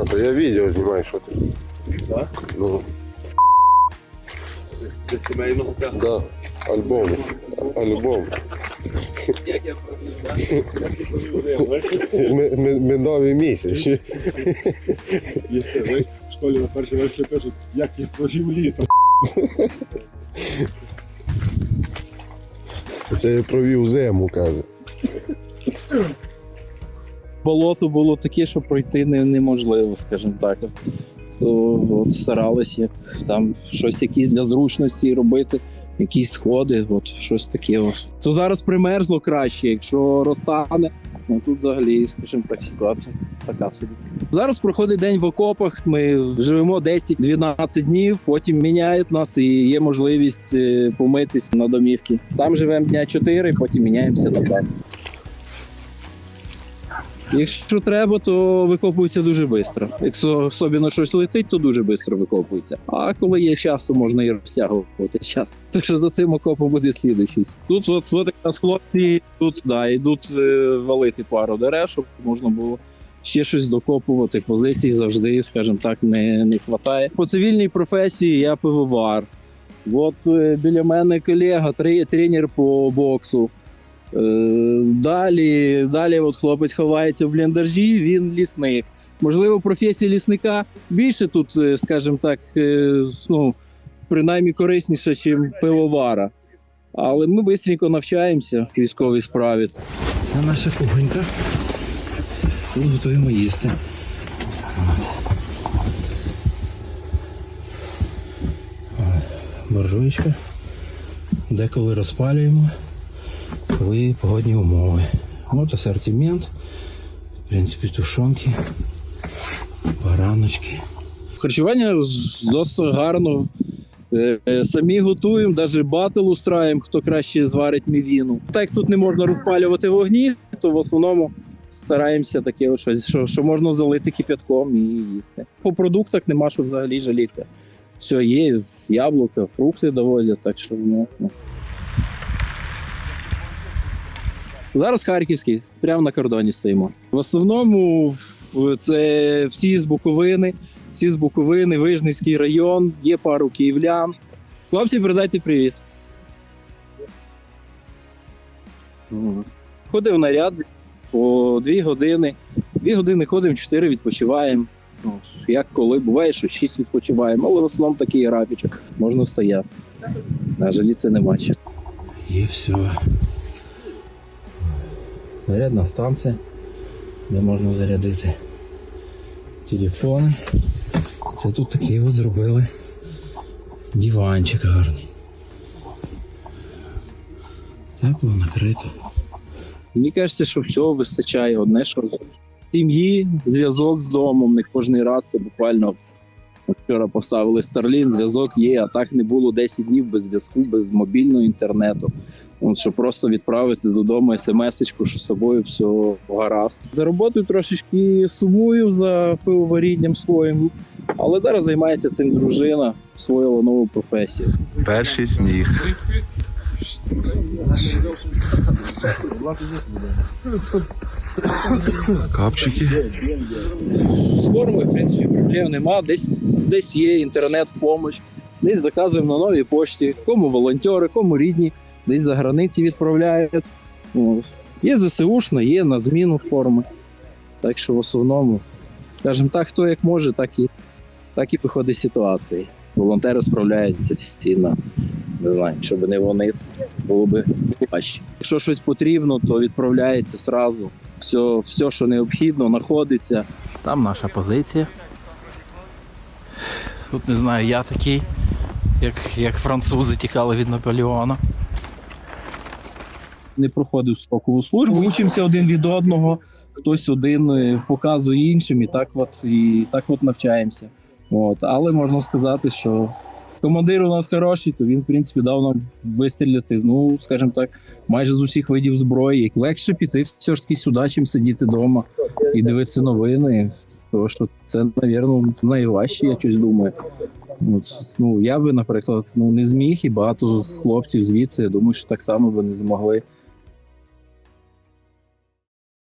А, то я відео знімаю, що ти. Так? Ну, Для сімейного цього. да. Альбом. Альбом. Як я зиму, бачиш? Ми- ми- Медовий місяць. Є це, в школі на першій версії пишуть, як я провів літо. Це я провів зиму, каже. Болото було таке, що пройти не, неможливо, скажімо так. То от старалися як там щось якісь для зручності робити, якісь сходи, от щось таке. От. То зараз примерзло краще, якщо розтане, ну тут взагалі, скажімо так, ситуація така собі. Зараз проходить день в окопах. Ми живемо 10-12 днів, потім міняють нас і є можливість е, помитись на домівки. Там живемо дня 4, потім міняємося назад. Якщо треба, то викопується дуже швидко. Якщо особливо щось летить, то дуже швидко викопується. А коли є час, то можна і розтягувати час. Так що за цим окопом буде слідуючий. Тут от, от якраз хлопці тут да, йдуть е, валити пару дерев, щоб можна було ще щось докопувати. Позицій завжди, скажімо так, не, не вистачає. По цивільній професії я пивовар. От е, біля мене колега, тре- тренер по боксу. Е, Далі, далі от хлопець ховається в бліндажі, він лісник. Можливо, професія лісника більше тут, е, скажімо так, е, ну, принаймні корисніша, ніж пивовара. Але ми швидко навчаємося в військовій справі. Це наша кухонька. Тут готуємо їсти. Буржуєчка. Деколи розпалюємо коли погодні умови. От асортимент. В принципі, тушонки, бараночки. Харчування досить гарно. Е, е, Самі готуємо, навіть батл устраємо, хто краще зварить мівіну. Так як тут не можна розпалювати вогні, то в основному стараємося таке щось, що, що можна залити кипятком і їсти. По продуктах нема що взагалі жаліти. Все є, яблука, фрукти довозять, так що ну, ну. Зараз Харківський, прямо на кордоні стоїмо. В основному це всі з Буковини, всі з Буковини, Вижницький район, є пару київлян. Хлопці, передайте привіт. Ходив наряд по дві години. Дві години ходимо, чотири відпочиваємо. Як коли буває, що шість відпочиваємо, але в основному такий графічок. Можна стояти. На жаліться нема чого. І все зарядна станція, де можна зарядити телефони. Це тут такий от зробили диванчик гарний. Тепло накрито. Мені кажеться, що всього вистачає. Одне, що сім'ї, зв'язок з домом, не кожен раз це буквально. Вчора поставили Starlink, зв'язок є, а так не було 10 днів без зв'язку, без мобільного інтернету. От, щоб просто відправити додому смс-очку, що з тобою все гаразд. За роботою трошечки сумую за пивоварінням своїм, але зараз займається цим дружина, освоїла нову професію. Перший сніг. Капчики. З формою, в принципі, проблем нема. Десь, десь є інтернет в помощь, десь заказуємо на новій пошті, кому волонтери, кому рідні, десь за границі відправляють. От. Є ЗСУшна, є на зміну форми. Так що в основному, скажімо так, хто як може, так і, так і виходить з ситуації. Волонтери справляються постійно. Не знаю, щоб не вони, було б важче. Якщо щось потрібно, то відправляється зразу. Все, все, що необхідно, знаходиться. Там наша позиція. Тут не знаю, я такий, як, як французи тікали від Наполеона. Не проходив строкову службу. Учимося один від одного, хтось один е, показує іншим, і так от, і так от навчаємося. От. Але можна сказати, що командир у нас хороший, то він, в принципі, дав нам вистріляти, ну, скажімо так, майже з усіх видів зброї. Легше піти все ж таки сюди, чим сидіти вдома і дивитися новини. Тому що це, мабуть, найважче, я щось думаю. От, ну, я би, наприклад, ну, не зміг, і багато хлопців звідси, я думаю, що так само би не змогли.